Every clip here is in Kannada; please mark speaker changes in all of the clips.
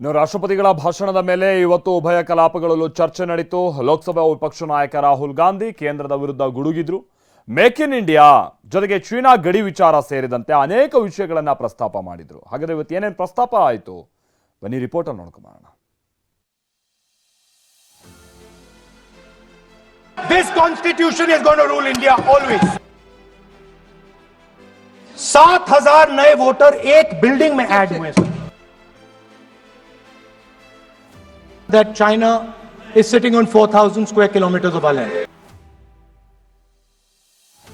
Speaker 1: ಇನ್ನು ರಾಷ್ಟ್ರಪತಿಗಳ ಭಾಷಣದ ಮೇಲೆ ಇವತ್ತು ಉಭಯ ಕಲಾಪಗಳಲ್ಲೂ ಚರ್ಚೆ ನಡೀತು ಲೋಕಸಭಾ ವಿಪಕ್ಷ ನಾಯಕ ರಾಹುಲ್ ಗಾಂಧಿ ಕೇಂದ್ರದ ವಿರುದ್ಧ ಗುಡುಗಿದ್ರು ಮೇಕ್ ಇನ್ ಇಂಡಿಯಾ ಜೊತೆಗೆ ಚೀನಾ ಗಡಿ ವಿಚಾರ ಸೇರಿದಂತೆ ಅನೇಕ ವಿಷಯಗಳನ್ನ ಪ್ರಸ್ತಾಪ ಮಾಡಿದ್ರು ಹಾಗಾದ್ರೆ ಇವತ್ತು ಏನೇನು ಪ್ರಸ್ತಾಪ ಆಯಿತು ಬನ್ನಿ ರಿಪೋರ್ಟ್ ನೋಡ್ಕೊಂಬರೋಣ
Speaker 2: This constitution is going to rule India always. सात हजार नए वोटर एक बिल्डिंग में ऐड हुए That China is sitting on 4,000 square kilometers of our land.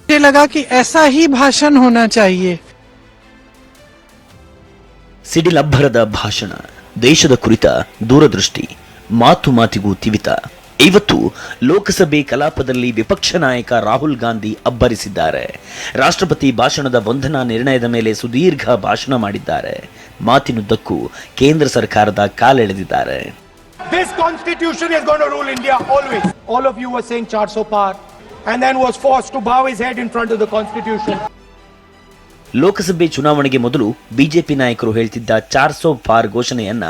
Speaker 3: मुझे लगा कि ऐसा ही भाषण होना चाहिए
Speaker 4: ಸಿಡಿಲಬ್ಬರದ ಭಾಷಣ ದೇಶದ ಕುರಿತ ದೂರದೃಷ್ಟಿ ಮಾತು ಮಾತಿಗೂ ತಿವಿತ ಇವತ್ತು ಲೋಕಸಭೆ ಕಲಾಪದಲ್ಲಿ ವಿಪಕ್ಷ ನಾಯಕ ರಾಹುಲ್ ಗಾಂಧಿ ಅಬ್ಬರಿಸಿದ್ದಾರೆ ರಾಷ್ಟ್ರಪತಿ ಭಾಷಣದ ವಂದನಾ ನಿರ್ಣಯದ ಮೇಲೆ ಸುದೀರ್ಘ ಭಾಷಣ ಮಾಡಿದ್ದಾರೆ ಮಾತಿನುದ್ದಕ್ಕೂ ಕೇಂದ್ರ ಸರ್ಕಾರದ ಕಾಲೆಳೆದಿದ್ದಾರೆ
Speaker 2: This constitution is going to rule India always. All of you were saying 400 par and then was forced to bow his head in front of the constitution.
Speaker 4: ಲೋಕಸಭೆ ಚುನಾವಣೆಗೆ ಮೊದಲು ಬಿಜೆಪಿ ನಾಯಕರು ಹೇಳ್ತಿದ್ದ ಚಾರ್ ಸೋ ಪಾರ್ ಘೋಷಣೆಯನ್ನ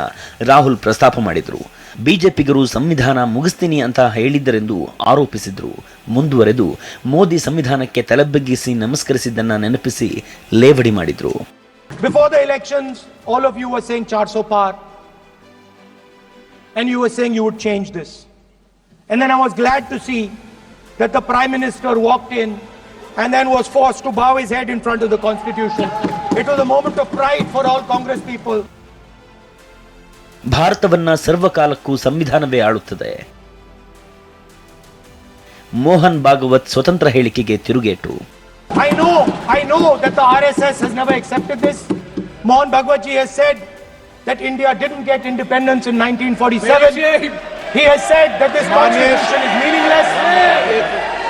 Speaker 4: ರಾಹುಲ್ ಪ್ರಸ್ತಾಪ ಮಾಡಿದ್ರು ಬಿಜೆಪಿಗರು ಸಂವಿಧಾನ ಮುಗಿಸ್ತೀನಿ ಅಂತ ಹೇಳಿದ್ದರೆಂದು ಆರೋಪಿಸಿದ್ರು ಮುಂದುವರೆದು ಮೋದಿ ಸಂವಿಧಾನಕ್ಕೆ ತಲೆಬಗ್ಗಿಸಿ ನಮಸ್ಕರಿಸಿದ್ದನ್ನ ನೆನಪಿಸಿ ಲೇವಡಿ ಮಾಡಿದ್ರು
Speaker 2: Before the elections, all of you were saying 400 par and you were saying you would change this. And then I was glad to see that the Prime Minister walked in and then was forced to bow his head in front of the Constitution. It was a moment of pride for all Congress people.
Speaker 4: ಭಾರತವನ್ನ ಸರ್ವಕಾಲಕ್ಕೂ ಸಂವಿಧಾನವೇ ಆಳುತ್ತದೆ ಮೋಹನ್ ಭಾಗವತ್ ಸ್ವತಂತ್ರ ಹೇಳಿಕೆಗೆ ತಿರುಗೇಟು
Speaker 2: I know, I know that the RSS has never accepted this. Mohan Bhagwatji has said that India didn't get independence in 1947. He has said that this constitution is meaningless.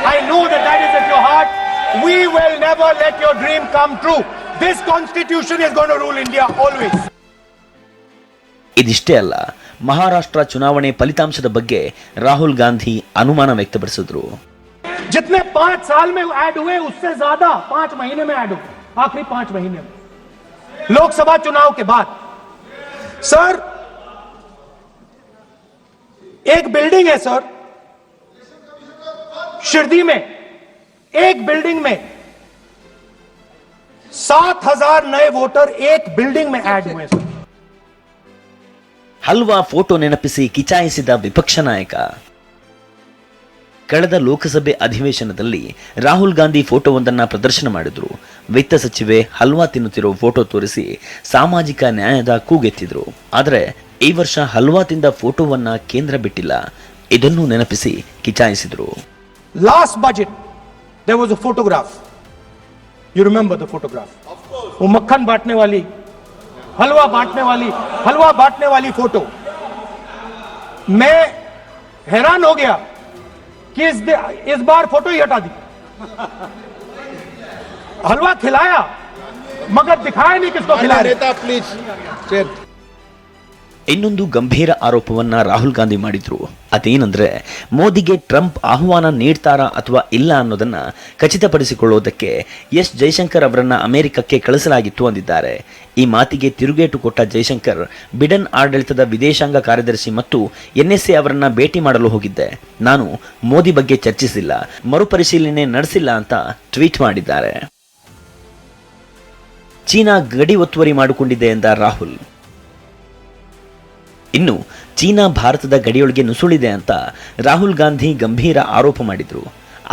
Speaker 2: I know that that is at your heart. We will never let your dream come true. This constitution is going to rule India always.
Speaker 4: ಇದಿಷ್ಟೇ ಅಲ್ಲ ಮಹಾರಾಷ್ಟ್ರ ಚುನಾವಣೆ ಫಲಿತಾಂಶದ ಬಗ್ಗೆ ರಾಹುಲ್ ಗಾಂಧಿ ಅನುಮಾನ ವ್ಯಕ್ತಪಡಿಸಿದ್ರು
Speaker 2: जितने पांच साल में ऐड हुए उससे ज्यादा पांच महीने में ऐड हुए आखिरी पांच महीने में लोकसभा चुनाव के बाद सर एक बिल्डिंग है सर शिरदी में एक बिल्डिंग में सात हजार नए वोटर एक बिल्डिंग में ऐड हुए सर
Speaker 4: ಹಲ್ವಾ ಫೋಟೋ ನೆನಪಿಸಿ ಕಿಚಾಯಿಸಿದ ವಿಪಕ್ಷ ನಾಯಕ ಕಳೆದ ಲೋಕಸಭೆ ಅಧಿವೇಶನದಲ್ಲಿ ರಾಹುಲ್ ಗಾಂಧಿ ಫೋಟೋವೊಂದನ್ನ ಪ್ರದರ್ಶನ ಮಾಡಿದ್ರು ವಿತ್ತ ಸಚಿವೆ ಹಲ್ವಾ ತಿನ್ನುತ್ತಿರೋ ಫೋಟೋ ತೋರಿಸಿ ಸಾಮಾಜಿಕ ನ್ಯಾಯದ ಕೂಗೆತ್ತಿದ್ರು ಆದರೆ ಈ ವರ್ಷ ಹಲ್ವಾ ತಿಂದ ಫೋಟೋವನ್ನ ಕೇಂದ್ರ ಬಿಟ್ಟಿಲ್ಲ ಇದನ್ನು ನೆನಪಿಸಿ ಕಿಚಾಯಿಸಿದ್ರು
Speaker 2: last budget there was a photograph you remember the photograph वो मक्खन बांटने वाली हलवा बांटने वाली हलवा बांटने वाली फोटो मैं हैरान हो गया कि इस दे- इस बार फ़ोटो ही हटा दी। हलवा खिलाया मगर दिखाया नहीं किसको खिलाया प्लीज़ रहे
Speaker 4: ಇನ್ನೊಂದು ಗಂಭೀರ ಆರೋಪವನ್ನ ರಾಹುಲ್ ಗಾಂಧಿ ಮಾಡಿದ್ರು. ಅದೇನಂದ್ರೆ, ಮೋದಿಗೆ ಟ್ರಂಪ್ ಆಹ್ವಾನ ನೀಡ್ತಾರಾ ಅಥವಾ ಇಲ್ಲ ಅನ್ನೋದನ್ನ ಖಚಿತಪಡಿಸಿಕೊಳ್ಳುವುದಕ್ಕೆ ಎಸ್ ಜೈಶಂಕರ್ ಅವರನ್ನ ಅಮೆರಿಕಕ್ಕೆ ಕಳಿಸಲಾಗಿತ್ತು ಅಂದಿದ್ದಾರೆ. ಈ ಮಾತಿಗೆ ತಿರುಗೇಟು ಕೊಟ್ಟ ಜೈಶಂಕರ್, ಬಿಡನ್ ಆಡಳಿತದ ವಿದೇಶಾಂಗ ಕಾರ್ಯದರ್ಶಿ ಮತ್ತು ಎನ್ಎಸ್ಎ ಅವರನ್ನ ಭೇಟಿ ಮಾಡಲು ಹೋಗಿದ್ದೆ. ನಾನು ಮೋದಿ ಬಗ್ಗೆ ಚರ್ಚಿಸಿಲ್ಲ, ಮರುಪರಿಶೀಲನೆ ನಡೆಸಿಲ್ಲ ಅಂತ ಟ್ವೀಟ್ ಮಾಡಿದ್ದಾರೆ. ಚೀನಾ ಗಡಿ ಒತ್ತುವರಿ ಮಾಡಿಕೊಂಡಿದೆ ಎಂದ ರಾಹುಲ್. ಇನ್ನು ಚೀನಾ ಭಾರತದ ಗಡಿಯೊಳಗೆ ನುಸುಳಿದೆ ಅಂತ ರಾಹುಲ್ ಗಾಂಧಿ ಗಂಭೀರ ಆರೋಪ ಮಾಡಿದ್ರು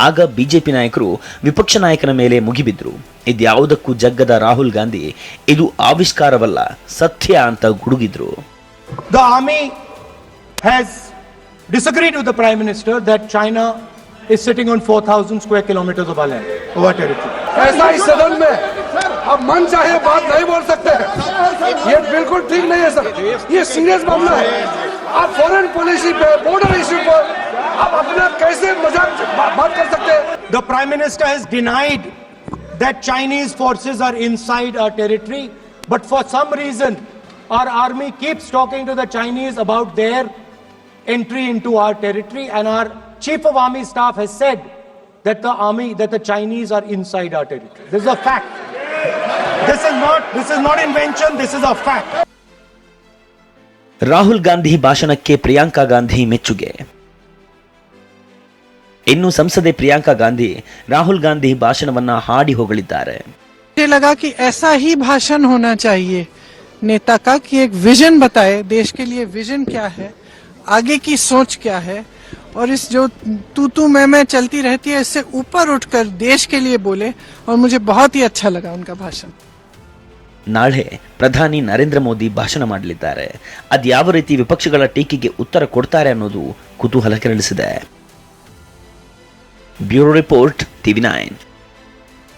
Speaker 4: ಆಗ ಬಿಜೆಪಿ ನಾಯಕರು ವಿಪಕ್ಷ ನಾಯಕನ ಮೇಲೆ ಮುಗಿಬಿದ್ರು ಇದ್ಯಾವುದಕ್ಕೂ ಜಗ್ಗದ ರಾಹುಲ್ ಗಾಂಧಿ ಇದು ಆವಿಷ್ಕಾರವಲ್ಲ ಸತ್ಯ ಅಂತ ಗುಡುಗಿದ್ರು
Speaker 2: The army has disagreed with the Prime Minister that China is sitting on 4,000 square kilometers of our land, of our territory.
Speaker 5: ऐसा ही सदन में अब मन चाहे बात बिल्कुल ठीक नहीं है सर ये सीरियस मामला है आप फॉरेन पॉलिसी पे बॉर्डर इश्यू पर आप अपना कैसे मजाक बा- बात कर सकते हैं
Speaker 2: The Prime Minister has denied that Chinese forces are inside our territory, but for some reason, our army keeps talking to the Chinese about their entry into our territory, and our Chief of Army Staff has said that the army, that the Chinese are inside our territory. This is a fact. This is not, this is not invention, this is a fact.
Speaker 4: Rahul Gandhi ಭಾಷಣಕ್ಕೆ ಪ್ರಿಯಾಂಕಾ ಗಾಂಧಿ ಮೆಚ್ಚುಗೆ ಇನ್ನು ಸಂಸದೆ ಪ್ರಿಯಾಂಕಾ ಗಾಂಧಿ ರಾಹುಲ್ ಗಾಂಧಿ ಭಾಷಣವನ್ನ ಹಾಡಿ ಹೊಗಳಿದ್ದಾರೆ
Speaker 3: मुझे लगा कि ऐसा ही भाषण होना चाहिए नेता का कि एक विजन बताए देश के लिए विजन क्या है आगे की सोच क्या है और इस जो तू तू मैं मैं चलती रहती है इससे ऊपर उठकर देश के लिए बोले और मुझे बहुत ही अच्छा लगा उनका भाषण
Speaker 4: ನಾಳೆ ಪ್ರಧಾನಿ ನರೇಂದ್ರ ಮೋದಿ ಭಾಷಣ ಮಾಡಲಿದ್ದಾರೆ. ಅದ್ಯಾವ ರೀತಿ ವಿಪಕ್ಷಗಳ ಟೀಕೆಗೆ ಉತ್ತರ ಕೊಡ್ತಾರೆ ಅನ್ನೋದು ಕುತೂಹಲ ಕೆರಳಿಸಿದೆ. Bureau report TV nine.